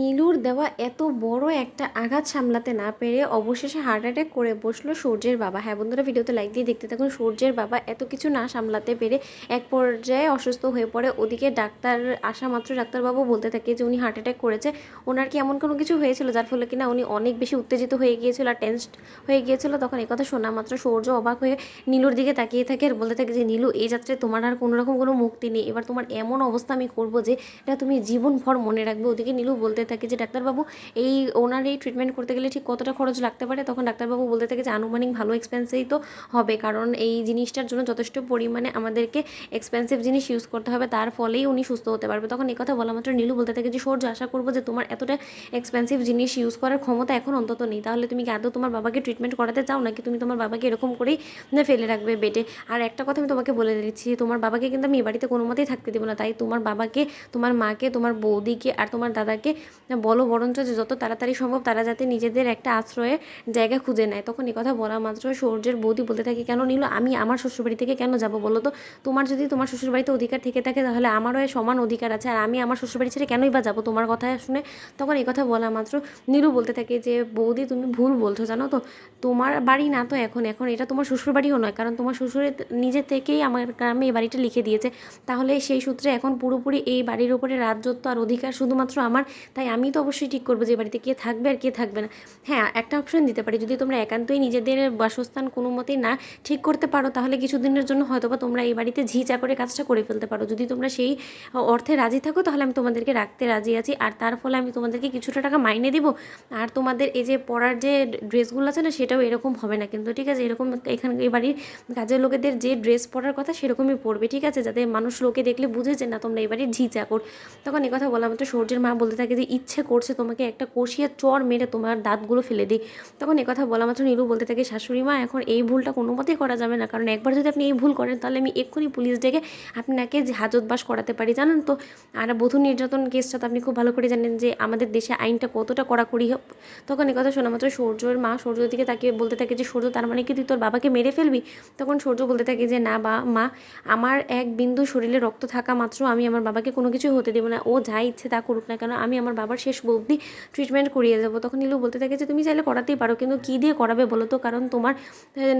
নীলুর দেওয়া এত বড় একটা আঘাত সামলাতে না পেরে অবশেষে হার্ট অ্যাটাক করে বসল সূর্যের বাবা। হ্যাঁ বন্ধুরা, ভিডিওতে লাইক দিয়ে দেখতে থাকুন, সূর্যের বাবা এত কিছু না সামলাতে পেরে এক পর্যায়ে অসুস্থ হয়ে পড়ে। ওদিকে ডাক্তার, আসা মাত্র ডাক্তারবাবু বলতে থাকে যে, উনি হার্ট অ্যাটাক করেছে। ওনার কি এমন কোনো কিছু হয়েছিল যার ফলে কিনা উনি অনেক বেশি উত্তেজিত হয়ে গিয়েছিল আর টেনসড হয়ে গিয়েছিল? তখন কথা শোনা মাত্র সূর্য অবাক হয়ে নীলুর দিকে তাকিয়ে থাকে আর বলতে থাকে যে, নীলু, এই যাত্রায় তোমার আর কোনো রকম কোনো মুক্তি নেই। এবার তোমার এমন অবস্থা আমি করব যে, এটা তুমি জীবনভর মনে রাখবে। ওদিকে নীলু বলতে থাকে যে ডাক্তারবাবু, এই ওনার এই ট্রিটমেন্ট করতে গেলে ঠিক কতটা খরচ লাগতে পারে? তখন ডাক্তারবাবু বলতে থাকে যে আনুমানিক ভালো এক্সপেন্সেই তো হবে। কারণ এই জিনিসটার জন্য যথেষ্ট পরিমাণে আমাদেরকে এক্সপেন্সিভ জিনিস ইউজ করতে হবে। তার ফলেই উনি সুস্থ হতে পারবে। তখন এই কথা বলা মাত্র নীলু বলতে থাকে যে, সৌর্য, আশা করব যে তোমার এতটা এক্সপেন্সিভ জিনিস ইউজ করার ক্ষমতা এখন অন্তত নেই। তাহলে তুমি কি আদৌ তোমার বাবাকে ট্রিটমেন্ট করাতে চাও? নাকি তুমি তোমার বাবাকে এরকম করেই ফেলে রাখবে বেডে আর একটা কথা আমি তোমাকে বলে দিচ্ছি, তোমার বাবাকে কিন্তু আমি এ বাড়িতে কোনো মতেই থাকতে দেবো না। তাই তোমার বাবাকে, তোমার মাকে, তোমার বৌদিকে আর তোমার দাদাকে বলো বরঞ্চ যে যত তাড়াতাড়ি সম্ভব তারা যাতে নিজেদের একটা আশ্রয়ে জায়গা খুঁজে নেয়। তখন এই কথা বলা মাত্র সূর্যের বৌদি বলতে থাকে, কেন নিল? আমি আমার শ্বশুরবাড়ি থেকে কেন যাব বলো তো? তোমার যদি তোমার শ্বশুরবাড়িতে অধিকার থেকে থাকে তাহলে আমারও সমান অধিকার আছে। আর আমি আমার শ্বশুরবাড়ি ছেড়ে কেনই বা যাব তোমার কথা শুনে? তখন এই কথা বলা মাত্র নীলু বলতে থাকে যে, বৌদি, তুমি ভুল বলছো, জানো তো? তোমার বাড়ি না তো এখন। এখন এটা তোমার শ্বশুর বাড়িও নয়, কারণ তোমার শ্বশুরের নিজে থেকেই আমার গ্রামে এই বাড়িটা লিখে দিয়েছে। তাহলে সেই সূত্রে এখন পুরোপুরি এই বাড়ির উপরে রাজত্ব আর অধিকার শুধুমাত্র আমার। তাই আমি তো অবশ্যই ঠিক করব যে বাড়িতে কে থাকবে আর কে থাকবে না। হ্যাঁ একটা অপশন দিতে পারি। যদি তোমরা একান্তই নিজেদের বাসস্থান কোনো মতেই না ঠিক করতে পারো, তাহলে কিছুদিনের জন্য হয়তো বা তোমরা এই বাড়িতে ঝি চাকরে কাজটা করে ফেলতে পারো। যদি তোমরা সেই অর্থে রাজি থাকো, তাহলে আমি তোমাদেরকে রাখতে রাজি আছি। আর তার ফলে আমি তোমাদেরকে কিছুটা টাকা মাইনে দেবো। আর তোমাদের এই যে পড়ার যে ড্রেসগুলো আছে না, সেটাও এরকম হবে না। কিন্তু ঠিক আছে, এরকম এখানে এই বাড়ির কাজের লোকেদের যে ড্রেস পরার কথা, সেরকমই পড়বে ঠিক আছে, যাতে মানুষ লোকে দেখলে বুঝে যে না, তোমরা এই বাড়ির ঝি চাকর তখন কথা বলা মাত্র সূর্যের মা বলতে থাকে যে ইচ্ছে করছে তোমাকে একটা কষিয়ে চর মেরে তোমার দাঁতগুলো ফেলে দিই। তখন কথা বলা মাত্র নীলু বলতে থাকে, শাশুড়ি মা, এখন এই ভুলটা কোনো মতেই করা যাবে না। কারণ একবার যদি আপনি এই ভুল করেন, তাহলে আমি এক্ষুনি পুলিশ ডেকে আপনাকে হাজতবাস করাতে পারি। জানেন তো? আর বধূ নির্যাতন কেসটা তো আপনি খুব ভালো করে জানেন যে, আমাদের দেশে আইনটা কতটা কড়াকড়ি তখন কথা শোনা মাত্র সূর্যের মা, সূর্যর দিকে তাকে বলতে থাকে যে, সূর্য, তার মানে কি তুই তোর বাবাকে মেরে ফেলবি? তখন সূর্য বলতে থাকে যে, না বা, মা, আমার এক বিন্দু শরীরে রক্ত থাকা মাত্র আমি আমার বাবাকে কোনো কিছুই হতে দেবো না। ও যা ইচ্ছে তা করুক না কেন, আমি আমার বাবার শেষ অবধি ট্রিটমেন্ট করিয়ে যাব তখন নীলু বলতে থাকে যে, তুমি চাইলে করাতেই পারো, কিন্তু কী দিয়ে করাবে বলো তো? কারণ তোমার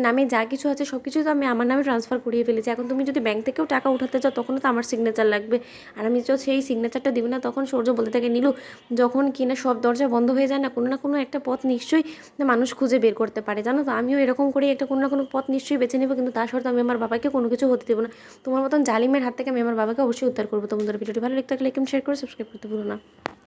নামে যা কিছু আছে, সব কিছু তো আমি আমার নামে ট্রান্সফার করিয়ে ফেলেছি। এখন তুমি যদি ব্যাংক থেকেও টাকা উঠাতে চাও, তখনও তো আমার সিগনেচার লাগবে। আর আমি তো সেই সিগনেচারটা দিবি না। তখন সূর্য বলতে থাকে, নীলু, যখন কিনা সব দরজা বন্ধ হয়ে যায় না, কোনো না কোনো একটা পথ নিশ্চয়ই মানুষ খুঁজে বের করতে পারে। জানো তো, আমিও এরকম করে একটা কোনো না কোনো পথ নিশ্চয়ই বেছে নেব, কিন্তু তার সত্ত্বেও আমি আমার বাবাকে কোনো কিছু হতে দেবো না। তোমার মতন জালিমের হাত থেকে আমি আমার বাবাকে অবশ্যই উদ্ধার করব। তোমাদের ভিডিওটি ভালো লাগতে থাকলে লাইক শেয়ার করে সাবস্ক্রাইব করতে ভুলো না।